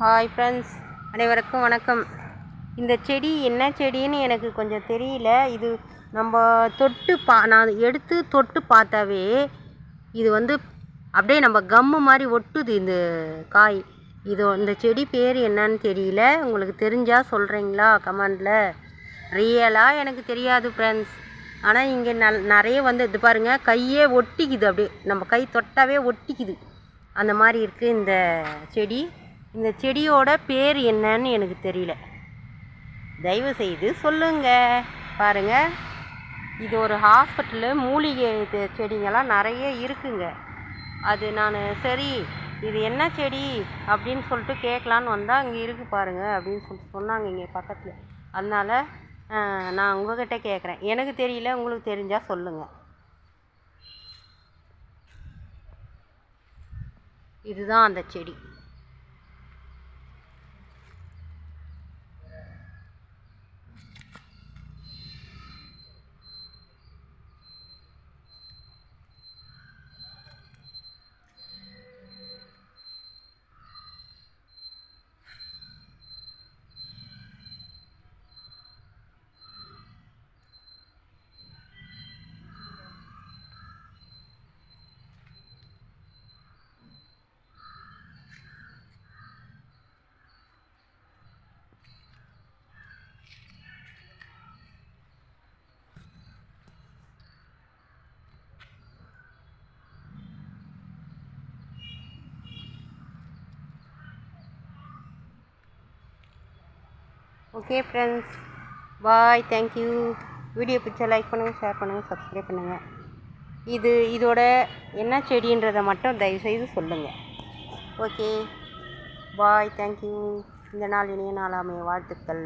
Hi friends அனைவருக்கும் வணக்கம். இந்த செடி என்ன செடின்னு எனக்கு கொஞ்சம் தெரியல. இது நம்ம தொட்டு பா நான் எடுத்து தொட்டு பார்த்தாவே இது வந்து அப்படியே நம்ம கம்மு மாதிரி ஒட்டுது இந்த காய். இது இந்த செடி பேர் என்னன்னு தெரியல. உங்களுக்கு தெரிஞ்சால் சொல்கிறீங்களா கமெண்டில்? ரியலாக எனக்கு தெரியாது ஃப்ரெண்ட்ஸ் ஆனால் இங்கே நல் நிறைய வந்து இது பாருங்கள் கையே ஒட்டிக்குது அப்படியே. நம்ம கை தொட்டாவே ஒட்டிக்குது. அந்த மாதிரி இருக்குது இந்த செடி. இந்த செடியோட பேர் என்னன்னு எனக்கு தெரியல. தயவு செய்து சொல்லுங்க. பாருங்க. இது ஒரு ஹாஸ்பிட்டலு மூலிகை இது செடிங்கெல்லாம் நிறைய இருக்குங்க. அது நான் சரி இது என்ன செடி அப்படின்னு சொல்லிட்டு கேட்கலான்னு வந்தால் அங்கே இருக்குது பாருங்க அப்படின்னு சொல்லிட்டு சொன்னாங்க இங்கே பக்கத்தில். அதனால் நான் உங்ககிட்ட கேட்குறேன். எனக்கு தெரியல உங்களுக்கு தெரிஞ்சால் சொல்லுங்கள் இதுதான் அந்த செடி. Okay friends bye thank you video பிடிச்சா லைக் பண்ணுங்கள் ஷேர் பண்ணுங்கள் சப்ஸ்கிரைப் பண்ணுங்கள் இது இதோட என்ன செடின்றதை மட்டும் தயவுசெய்து சொல்லுங்கள் ஓகே பாய் தேங்க்யூ இந்த நாள் இனிய நாளாமைய வாழ்த்துக்கள்.